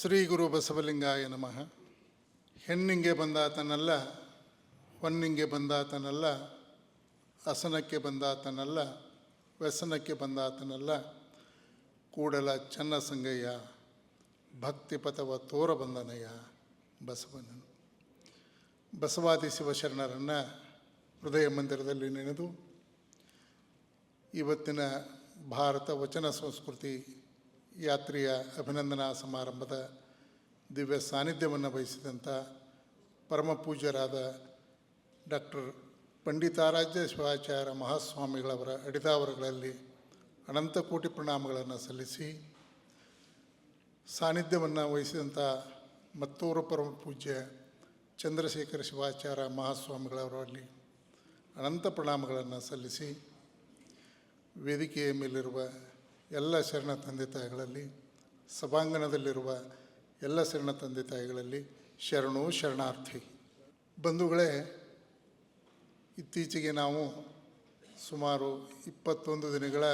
ಶ್ರೀ ಗುರು ಬಸವಲಿಂಗಾಯ ನಮಃ. ಹೆಣ್ಣಿಂಗೆ ಬಂದಾತನಲ್ಲ, ಹೊನ್ನಿಂಗೆ ಬಂದಾತನಲ್ಲ ಅಸನಕ್ಕೆ ಬಂದಾತನಲ್ಲ, ವ್ಯಸನಕ್ಕೆ ಬಂದಾತನಲ್ಲ, ಕೂಡಲ ಚನ್ನ ಸಂಗಯ್ಯ ಭಕ್ತಿ ಪಥವ ತೋರ ಬಂದನಯ್ಯ ಬಸವನನು ಬಸವಾದಿ ಶಿವಶರಣರನ್ನು ಹೃದಯ ಮಂದಿರದಲ್ಲಿ ನೆನೆದು, ಇವತ್ತಿನ ಭಾರತ ವಚನ ಸಂಸ್ಕೃತಿ ಯಾತ್ರೆಯ ಅಭಿನಂದನಾ ಸಮಾರಂಭದ ದಿವ್ಯ ಸಾನ್ನಿಧ್ಯವನ್ನು ವಹಿಸಿದಂಥ ಪರಮ ಪೂಜ್ಯರಾದ ಡಾಕ್ಟರ್ ಪಂಡಿತಾರಾಧ್ಯ ಶಿವಾಚಾರ್ಯ ಮಹಾಸ್ವಾಮಿಗಳವರ ಅಡಿದಾವರಗಳಲ್ಲಿ ಅನಂತ ಕೋಟಿ ಪ್ರಣಾಮಗಳನ್ನು ಸಲ್ಲಿಸಿ ಸಾನ್ನಿಧ್ಯವನ್ನು ವಹಿಸಿದಂಥ ಮತ್ತೂರು ಪರಮ ಪೂಜ್ಯ ಚಂದ್ರಶೇಖರ ಶಿವಾಚಾರ್ಯ ಮಹಾಸ್ವಾಮಿಗಳವರಲ್ಲಿ ಅನಂತ ಪ್ರಣಾಮಗಳನ್ನು ಸಲ್ಲಿಸಿ ವೇದಿಕೆಯ ಮೇಲಿರುವ ಎಲ್ಲ ಶರಣ ತಂದೆ ತಾಯಿಗಳಲ್ಲಿ, ಸಭಾಂಗಣದಲ್ಲಿರುವ ಎಲ್ಲ ಶರಣ ತಂದೆ ತಾಯಿಗಳಲ್ಲಿ ಶರಣು ಶರಣಾರ್ಥಿ. ಬಂಧುಗಳೇ, ಇತ್ತೀಚೆಗೆ ನಾವು ಸುಮಾರು ಇಪ್ಪತ್ತೊಂದು ದಿನಗಳ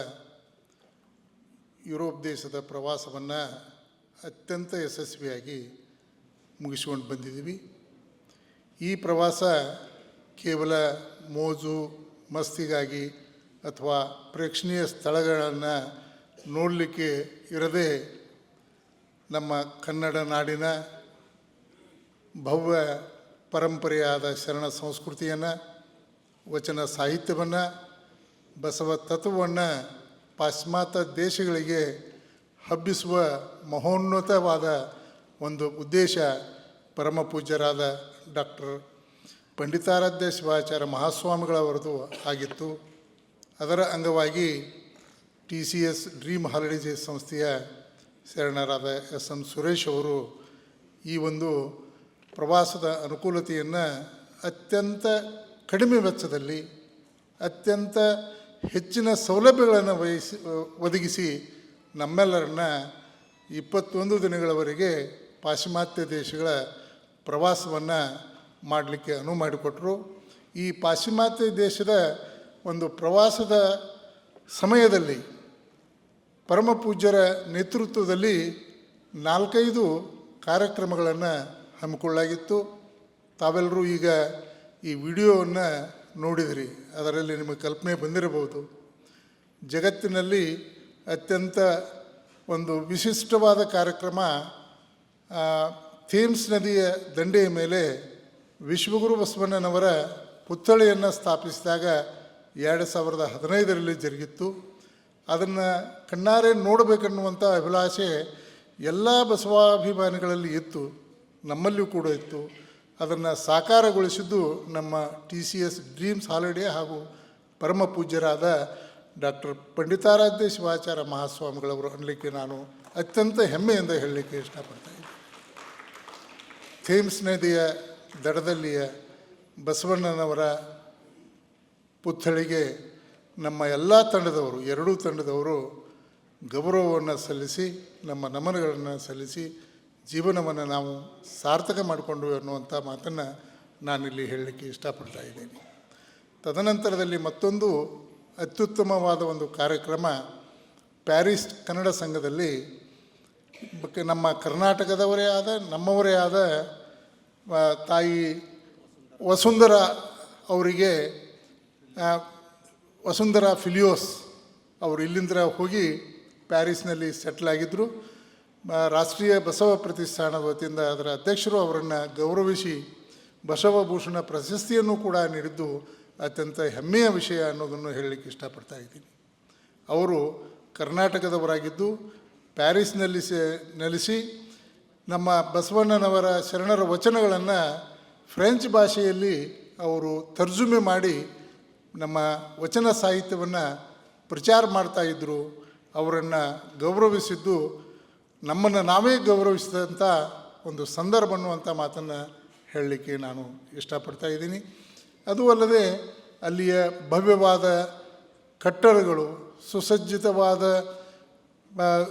ಯುರೋಪ್ ದೇಶದ ಪ್ರವಾಸವನ್ನು ಅತ್ಯಂತ ಯಶಸ್ವಿಯಾಗಿ ಮುಗಿಸ್ಕೊಂಡು ಬಂದಿದ್ದೀವಿ. ಈ ಪ್ರವಾಸ ಕೇವಲ ಮೋಜು, ಮಸ್ತಿಗಾಗಿ ಅಥವಾ ಪ್ರೇಕ್ಷಣೀಯ ಸ್ಥಳಗಳನ್ನು ನೋಡಲಿಕ್ಕೆ ಇರದೆ ನಮ್ಮ ಕನ್ನಡ ನಾಡಿನ ಭವ್ಯ ಪರಂಪರೆಯಾದ ಶರಣ ಸಂಸ್ಕೃತಿಯನ್ನು, ವಚನ ಸಾಹಿತ್ಯವನ್ನು, ಬಸವ ತತ್ವವನ್ನು ಪಾಶ್ಚಿಮಾತ್ಯ ದೇಶಗಳಿಗೆ ಹಬ್ಬಿಸುವ ಮಹೋನ್ನತವಾದ ಒಂದು ಉದ್ದೇಶ ಪರಮ ಪೂಜ್ಯರಾದ ಡಾಕ್ಟರ್ ಪಂಡಿತಾರಾಧ್ಯ ಶಿವಾಚಾರ್ಯ ಮಹಾಸ್ವಾಮಿಗಳವರದು ಆಗಿತ್ತು. ಅದರ ಅಂಗವಾಗಿ T C S dream holidays ಸಂಸ್ಥೆಯ ಶರಣರಾದ ಎಸ್ ಎಂ ಸುರೇಶ್ ಅವರು ಈ ಒಂದು ಪ್ರವಾಸದ ಅನುಕೂಲತೆಯನ್ನು ಅತ್ಯಂತ ಕಡಿಮೆ ವೆಚ್ಚದಲ್ಲಿ, ಅತ್ಯಂತ ಹೆಚ್ಚಿನ ಸೌಲಭ್ಯಗಳನ್ನು ವಹಿಸಿ ಒದಗಿಸಿ ನಮ್ಮೆಲ್ಲರನ್ನ ಇಪ್ಪತ್ತೊಂದು ದಿನಗಳವರೆಗೆ ಪಾಶ್ಚಿಮಾತ್ಯ ದೇಶಗಳ ಪ್ರವಾಸವನ್ನು ಮಾಡಲಿಕ್ಕೆ ಅನುವು ಮಾಡಿಕೊಟ್ರು. ಈ ಪಾಶ್ಚಿಮಾತ್ಯ ದೇಶದ ಒಂದು ಪ್ರವಾಸದ ಸಮಯದಲ್ಲಿ ಪರಮ ಪೂಜ್ಯರ ನೇತೃತ್ವದಲ್ಲಿ ನಾಲ್ಕೈದು ಕಾರ್ಯಕ್ರಮಗಳನ್ನು ಹಮ್ಮಿಕೊಳ್ಳಾಗಿತ್ತು ತಾವೆಲ್ಲರೂ ಈಗ ಈ ವಿಡಿಯೋವನ್ನು ನೋಡಿದಿರಿ. ಅದರಲ್ಲಿ ನಿಮಗೆ ಕಲ್ಪನೆ ಬಂದಿರಬಹುದು. ಜಗತ್ತಿನಲ್ಲಿ ಅತ್ಯಂತ ಒಂದು ವಿಶಿಷ್ಟವಾದ ಕಾರ್ಯಕ್ರಮ ಥೇಮ್ಸ್ ನದಿಯ ದಂಡೆಯ ಮೇಲೆ ವಿಶ್ವಗುರು ಬಸವಣ್ಣನವರ ಪುತ್ಥಳಿಯನ್ನು ಸ್ಥಾಪಿಸಿದಾಗ ಎರಡು ಸಾವಿರದ ಹದಿನೈದರಲ್ಲಿ ಜರುಗಿತ್ತು. ಅದನ್ನು ಕಣ್ಣಾರೆ ನೋಡಬೇಕನ್ನುವಂಥ ಅಭಿಲಾಷೆ ಎಲ್ಲ ಬಸವಾಭಿಮಾನಿಗಳಲ್ಲಿ ಇತ್ತು, ನಮ್ಮಲ್ಲಿಯೂ ಕೂಡ ಇತ್ತು. ಅದನ್ನು ಸಾಕಾರಗೊಳಿಸಿದ್ದು ನಮ್ಮ T C S dreams holiday ಹಾಗೂ ಪರಮ ಪೂಜ್ಯರಾದ ಡಾಕ್ಟರ್ ಪಂಡಿತಾರಾಧ್ಯ ಶಿವಾಚಾರ್ಯ ಮಹಾಸ್ವಾಮಿಗಳವರು ಅನ್ನಲಿಕ್ಕೆ ನಾನು ಅತ್ಯಂತ ಹೆಮ್ಮೆಯಿಂದ ಹೇಳಲಿಕ್ಕೆ ಇಷ್ಟಪಡ್ತಾ ಇದ್ದೀನಿ. ಥೇಮ್ಸ್ ನದಿಯ ದಡದಲ್ಲಿಯ ಬಸವಣ್ಣನವರ ಪುತ್ಥಳಿಗೆ ನಮ್ಮ ಎಲ್ಲ ತಂಡದವರು, ಎರಡೂ ತಂಡದವರು ಗೌರವವನ್ನು ಸಲ್ಲಿಸಿ, ನಮ್ಮ ನಮನಗಳನ್ನು ಸಲ್ಲಿಸಿ, ಜೀವನವನ್ನು ನಾವು ಸಾರ್ಥಕ ಮಾಡಿಕೊಂಡು ಅನ್ನುವಂಥ ಮಾತನ್ನು ನಾನಿಲ್ಲಿ ಹೇಳಲಿಕ್ಕೆ ಇಷ್ಟಪಡ್ತಾ ಇದ್ದೀನಿ. ತದನಂತರದಲ್ಲಿ ಮತ್ತೊಂದು ಅತ್ಯುತ್ತಮವಾದ ಒಂದು ಕಾರ್ಯಕ್ರಮ ಪ್ಯಾರಿಸ್ ಕನ್ನಡ ಸಂಘದಲ್ಲಿ ನಮ್ಮ ಕರ್ನಾಟಕದವರೇ ಆದ, ನಮ್ಮವರೇ ಆದ ತಾಯಿ ವಸುಂಧರ ಅವರಿಗೆ ವಸುಂಧರಾ ಫಿಲಿಯೋಸ್ ಅವರು ಇಲ್ಲಿಂದ ಹೋಗಿ ಪ್ಯಾರಿಸ್ನಲ್ಲಿ ಸೆಟ್ಲ್ ಆಗಿದ್ದರು ರಾಷ್ಟ್ರೀಯ ಬಸವ ಪ್ರತಿಷ್ಠಾನದ ವತಿಯಿಂದ ಅದರ ಅಧ್ಯಕ್ಷರು ಅವರನ್ನು ಗೌರವಿಸಿ ಬಸವಭೂಷಣ ಪ್ರಶಸ್ತಿಯನ್ನು ಕೂಡ ನೀಡಿದ್ದು ಅತ್ಯಂತ ಹೆಮ್ಮೆಯ ವಿಷಯ ಅನ್ನೋದನ್ನು ಹೇಳಲಿಕ್ಕೆ ಇಷ್ಟಪಡ್ತಾ ಇದ್ದೀನಿ. ಅವರು ಕರ್ನಾಟಕದವರಾಗಿದ್ದು ಪ್ಯಾರಿಸ್ನಲ್ಲಿ ನೆಲೆಸಿ ನಮ್ಮ ಬಸವಣ್ಣನವರ ಶರಣರ ವಚನಗಳನ್ನು ಫ್ರೆಂಚ್ ಭಾಷೆಯಲ್ಲಿ ಅವರು ತರ್ಜುಮೆ ಮಾಡಿ ನಮ್ಮ ವಚನ ಸಾಹಿತ್ಯವನ್ನು ಪ್ರಚಾರ ಮಾಡ್ತಾ ಇದ್ದರು ಅವರನ್ನು ಗೌರವಿಸಿದ್ದು, ನಮ್ಮನ್ನು ನಾವೇ ಗೌರವಿಸಿದಂಥ ಒಂದು ಸಂದರ್ಭ ಅನ್ನುವಂಥ ಮಾತನ್ನು ಹೇಳಲಿಕ್ಕೆ ನಾನು ಇಷ್ಟಪಡ್ತಾ ಇದ್ದೀನಿ. ಅದು ಅಲ್ಲದೆ ಅಲ್ಲಿಯ ಭವ್ಯವಾದ ಕಟ್ಟಡಗಳು, ಸುಸಜ್ಜಿತವಾದ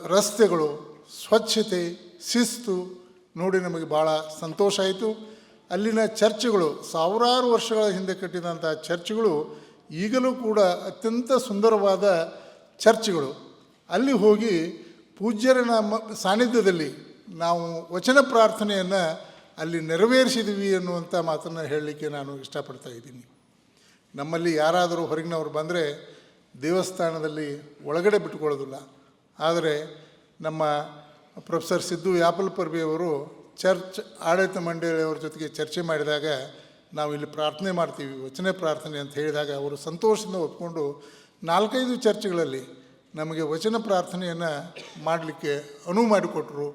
ರಸ್ತೆಗಳು, ಸ್ವಚ್ಛತೆ, ಶಿಸ್ತು ನೋಡಿ ನಮಗೆ ಭಾಳ ಸಂತೋಷ ಆಯಿತು. ಅಲ್ಲಿನ ಚರ್ಚ್ಗಳು, ಸಾವಿರಾರು ವರ್ಷಗಳ ಹಿಂದೆ ಕಟ್ಟಿದಂಥ ಚರ್ಚ್ಗಳು ಈಗಲೂ ಕೂಡ ಅತ್ಯಂತ ಸುಂದರವಾದ ಚರ್ಚ್ಗಳು. ಅಲ್ಲಿ ಹೋಗಿ ಪೂಜ್ಯರ ನಮ್ಮ ಸಾನ್ನಿಧ್ಯದಲ್ಲಿ ನಾವು ವಚನ ಪ್ರಾರ್ಥನೆಯನ್ನು ಅಲ್ಲಿ ನೆರವೇರಿಸಿದ್ವಿ ಅನ್ನುವಂಥ ಮಾತನ್ನು ಹೇಳಲಿಕ್ಕೆ ನಾನು ಇಷ್ಟಪಡ್ತಾ ಇದ್ದೀನಿ. ನಮ್ಮಲ್ಲಿ ಯಾರಾದರೂ ಹೊರಗಿನವರು ಬಂದರೆ ದೇವಸ್ಥಾನದಲ್ಲಿ ಒಳಗಡೆ ಬಿಟ್ಕೊಳ್ಳೋದಿಲ್ಲ ಆದರೆ ನಮ್ಮ ಪ್ರೊಫೆಸರ್ ಸಿದ್ದು ಯಾಪಲ್ ಪರ್ಬಿಯವರು ಚರ್ಚ್, ಆಡಳಿತ ಮಂಡಳಿಯವರ ಜೊತೆಗೆ ಚರ್ಚೆ ಮಾಡಿದಾಗ ನಾವು ಇಲ್ಲಿ ಪ್ರಾರ್ಥನೆ ಮಾಡ್ತೀವಿ, ವಚನ ಪ್ರಾರ್ಥನೆ ಅಂತ ಹೇಳಿದಾಗ ಅವರು ಸಂತೋಷದಿಂದ ಒಪ್ಕೊಂಡು ನಾಲ್ಕೈದು ಚರ್ಚ್ಗಳಲ್ಲಿ ನಮಗೆ ವಚನ ಪ್ರಾರ್ಥನೆಯನ್ನು ಮಾಡಲಿಕ್ಕೆ ಅನುವು ಮಾಡಿಕೊಟ್ರು.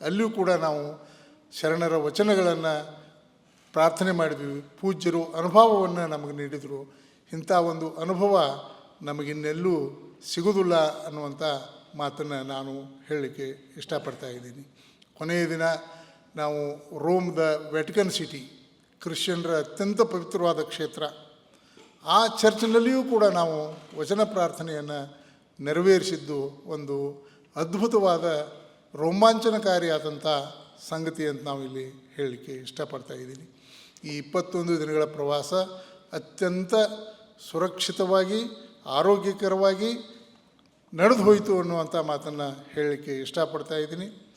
ಅಲ್ಲಿಯೂ ಕೂಡ ನಾವು ಶರಣರ ವಚನಗಳನ್ನು ಪ್ರಾರ್ಥನೆ ಮಾಡಿದ್ವಿ. ಪೂಜ್ಯರು ಅನುಭವವನ್ನು ನಮಗೆ ನೀಡಿದರು. ಇಂಥ ಒಂದು ಅನುಭವ ನಮಗಿನ್ನೆಲ್ಲೂ ಸಿಗುವುದಿಲ್ಲ ಅನ್ನುವಂಥ ಮಾತನ್ನು ನಾನು ಹೇಳಲಿಕ್ಕೆ ಇಷ್ಟಪಡ್ತಾ ಇದ್ದೀನಿ. ಕೊನೆಯ ದಿನ ನಾವು ರೋಮ್ದ ವೆಟಿಕನ್ ಸಿಟಿ ಕ್ರಿಶ್ಚಿಯನ್ರ ಅತ್ಯಂತ ಪವಿತ್ರವಾದ ಕ್ಷೇತ್ರ. ಆ ಚರ್ಚ್ನಲ್ಲಿಯೂ ಕೂಡ ನಾವು ವಚನ ಪ್ರಾರ್ಥನೆಯನ್ನು ನೆರವೇರಿಸಿದ್ದು ಒಂದು ಅದ್ಭುತವಾದ ರೋಮಾಂಚನಕಾರಿಯಾದಂಥ ಸಂಗತಿ ಅಂತ ನಾವು ಇಲ್ಲಿ ಹೇಳಲಿಕ್ಕೆ ಇಷ್ಟಪಡ್ತಾ ಇದ್ದೀನಿ. ಈ ಇಪ್ಪತ್ತೊಂದು ದಿನಗಳ ಪ್ರವಾಸ ಅತ್ಯಂತ ಸುರಕ್ಷಿತವಾಗಿ, ಆರೋಗ್ಯಕರವಾಗಿ ನಡೆದು ಹೋಯಿತು ಅನ್ನುವಂಥ ಮಾತನ್ನು ಹೇಳಲಿಕ್ಕೆ ಇಷ್ಟಪಡ್ತಾ ಇದ್ದೀನಿ.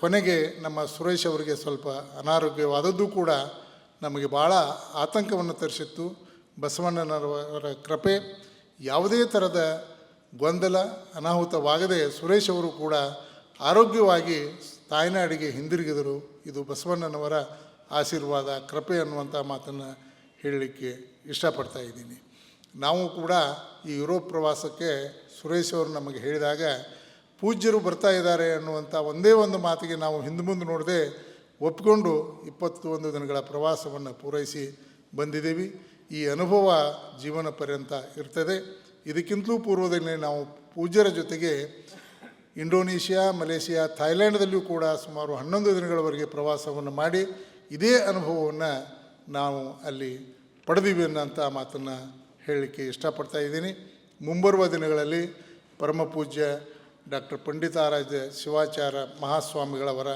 ಕೊನೆಗೆ ನಮ್ಮ ಸುರೇಶ್ ಅವರಿಗೆ ಸ್ವಲ್ಪ ಅನಾರೋಗ್ಯವಾದದ್ದು ಕೂಡ ನಮಗೆ ಭಾಳ ಆತಂಕವನ್ನು ತರಿಸಿತ್ತು. ಬಸವಣ್ಣನವರ ಕೃಪೆ ಯಾವುದೇ ಥರದ ಗೊಂದಲ ಅನಾಹುತವಾಗದೆ ಸುರೇಶ್ ಅವರು ಕೂಡ ಆರೋಗ್ಯವಾಗಿ ತಾಯ್ನಾಡಿಗೆ ಹಿಂದಿರುಗಿದರು. ಇದು ಬಸವಣ್ಣನವರ ಆಶೀರ್ವಾದ, ಕೃಪೆ ಅನ್ನುವಂಥ ಮಾತನ್ನು ಹೇಳಲಿಕ್ಕೆ ಇಷ್ಟಪಡ್ತಾ ಇದ್ದೀನಿ. ನಾವು ಕೂಡ ಈ ಯುರೋಪ್ ಪ್ರವಾಸಕ್ಕೆ ಸುರೇಶ್ ಅವರು ನಮಗೆ ಹೇಳಿದಾಗ ಪೂಜ್ಯರು ಬರ್ತಾ ಇದ್ದಾರೆ ಅನ್ನುವಂಥ ಒಂದೇ ಒಂದು ಮಾತಿಗೆ ನಾವು ಹಿಂದೆ ಮುಂದೆ ನೋಡದೆ ಒಪ್ಪಿಕೊಂಡು ಇಪ್ಪತ್ತೊಂದು ದಿನಗಳ ಪ್ರವಾಸವನ್ನು ಪೂರೈಸಿ ಬಂದಿದ್ದೀವಿ. ಈ ಅನುಭವ ಜೀವನ ಪರ್ಯಂತ ಇರ್ತದೆ. ಇದಕ್ಕಿಂತಲೂ ಪೂರ್ವದಲ್ಲಿ ನಾವು ಪೂಜ್ಯರ ಜೊತೆಗೆ ಇಂಡೋನೇಷ್ಯಾ, ಮಲೇಷಿಯಾ ಥೈಲ್ಯಾಂಡ್ದಲ್ಲಿಯೂ ಕೂಡ ಸುಮಾರು ಹನ್ನೊಂದು ದಿನಗಳವರೆಗೆ ಪ್ರವಾಸವನ್ನು ಮಾಡಿ ಇದೇ ಅನುಭವವನ್ನು ನಾವು ಅಲ್ಲಿ ಪಡೆದಿವಿ ಅನ್ನೋಂಥ ಮಾತನ್ನು ಹೇಳಲಿಕ್ಕೆ ಇಷ್ಟಪಡ್ತಾ ಇದ್ದೀನಿ. ಮುಂಬರುವ ದಿನಗಳಲ್ಲಿ ಪರಮ ಪೂಜ್ಯ ಡಾಕ್ಟರ್ ಪಂಡಿತಾರಾಧ್ಯ ಶಿವಾಚಾರ ಮಹಾಸ್ವಾಮಿಗಳವರ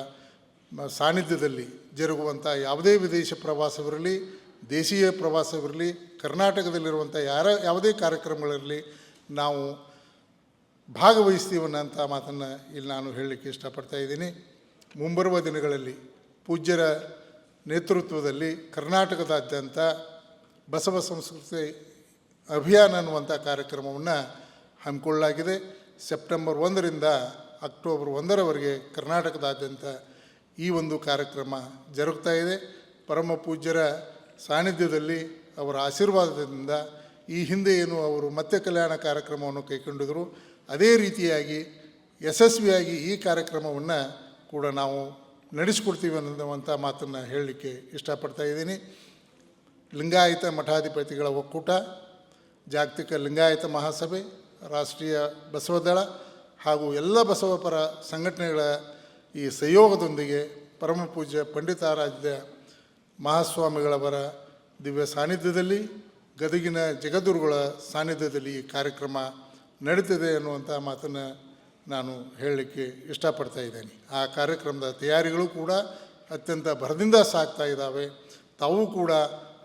ಸಾನ್ನಿಧ್ಯದಲ್ಲಿ ಜರುಗುವಂಥ ಯಾವುದೇ ವಿದೇಶ ಪ್ರವಾಸವಿರಲಿ, ದೇಶೀಯ ಪ್ರವಾಸವಿರಲಿ, ಕರ್ನಾಟಕದಲ್ಲಿರುವಂಥ ಯಾರ, ಯಾವುದೇ ಕಾರ್ಯಕ್ರಮಗಳಿರಲಿ, ನಾವು ಭಾಗವಹಿಸ್ತೀವಿ ಅನ್ನೋಂಥ ಮಾತನ್ನು ಇಲ್ಲಿ ನಾನು ಹೇಳಲಿಕ್ಕೆ ಇಷ್ಟಪಡ್ತಾ ಇದ್ದೀನಿ. ಮುಂಬರುವ ದಿನಗಳಲ್ಲಿ ಪೂಜ್ಯರ ನೇತೃತ್ವದಲ್ಲಿ ಕರ್ನಾಟಕದಾದ್ಯಂತ ಬಸವ ಸಂಸ್ಕೃತಿ ಅಭಿಯಾನ ಅನ್ನುವಂಥ ಕಾರ್ಯಕ್ರಮವನ್ನು ಹಮ್ಮಿಕೊಳ್ಳಲಾಗಿದೆ. ಸೆಪ್ಟೆಂಬರ್ ಒಂದರಿಂದ ಅಕ್ಟೋಬರ್ ಒಂದರವರೆಗೆ ಕರ್ನಾಟಕದಾದ್ಯಂತ ಈ ಒಂದು ಕಾರ್ಯಕ್ರಮ ಜರುಗ್ತಾ ಇದೆ. ಪರಮ ಪೂಜ್ಯರ ಸಾನ್ನಿಧ್ಯದಲ್ಲಿ ಅವರ ಆಶೀರ್ವಾದದಿಂದ ಈ ಹಿಂದೆ ಏನು ಅವರು ಮತ್ತೆ ಕಲ್ಯಾಣ ಕಾರ್ಯಕ್ರಮವನ್ನು ಕೈಗೊಂಡಿದ್ರು, ಅದೇ ರೀತಿಯಾಗಿ ಯಶಸ್ವಿಯಾಗಿ ಈ ಕಾರ್ಯಕ್ರಮವನ್ನು ಕೂಡ ನಾವು ನಡೆಸಿಕೊಡ್ತೀವಿ ಅನ್ನುವಂಥ ಮಾತನ್ನು ಹೇಳಲಿಕ್ಕೆ ಇಷ್ಟಪಡ್ತಾ ಇದ್ದೀನಿ. ಲಿಂಗಾಯತ ಮಠಾಧಿಪತಿಗಳ ಒಕ್ಕೂಟ, ಜಾಗತಿಕ ಲಿಂಗಾಯತ ಮಹಾಸಭೆ ರಾಷ್ಟ್ರೀಯ ಬಸವದಳ ಹಾಗೂ ಎಲ್ಲ ಬಸವಪರ ಸಂಘಟನೆಗಳ ಈ ಸಹಯೋಗದೊಂದಿಗೆ ಪರಮ ಪೂಜ್ಯ ಪಂಡಿತಾರಾಧ್ಯ ಮಹಾಸ್ವಾಮಿಗಳವರ ದಿವ್ಯ ಸಾನ್ನಿಧ್ಯದಲ್ಲಿ, ಗದಗಿನ ಜಗದ್ಗುರುಗಳ ಸಾನ್ನಿಧ್ಯದಲ್ಲಿ ಈ ಕಾರ್ಯಕ್ರಮ ನಡೀತಿದೆ ಅನ್ನುವಂಥ ಮಾತನ್ನು ನಾನು ಹೇಳಲಿಕ್ಕೆ ಇಷ್ಟಪಡ್ತಾ ಇದ್ದೇನೆ. ಆ ಕಾರ್ಯಕ್ರಮದ ತಯಾರಿಗಳು ಕೂಡ ಅತ್ಯಂತ ಭರದಿಂದ ಸಾಗ್ತಾ ಇದ್ದಾವೆ. ತಾವು ಕೂಡ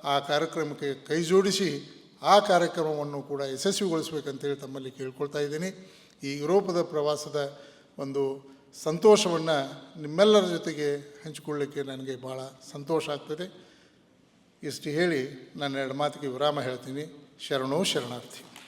ಆ ಕಾರ್ಯಕ್ರಮಕ್ಕೆ ಕೈ ಜೋಡಿಸಿ ಆ ಕಾರ್ಯಕ್ರಮವನ್ನು ಕೂಡ ಯಶಸ್ವಿಗೊಳಿಸಬೇಕಂತೇಳಿ ತಮ್ಮಲ್ಲಿ ಕೇಳ್ಕೊಳ್ತಾ ಇದ್ದೀನಿ. ಈ ಯುರೋಪದ ಪ್ರವಾಸದ ಒಂದು ಸಂತೋಷವನ್ನು ನಿಮ್ಮೆಲ್ಲರ ಜೊತೆಗೆ ಹಂಚಿಕೊಳ್ಳಿಕ್ಕೆ ನನಗೆ ಭಾಳ ಸಂತೋಷ ಆಗ್ತದೆ. ಇಷ್ಟು ಹೇಳಿ ನಾನು ಎರಡು ಮಾತಿಗೆ ವಿರಾಮ ಹೇಳ್ತೀನಿ. ಶರಣೋ ಶರಣಾರ್ಥಿ.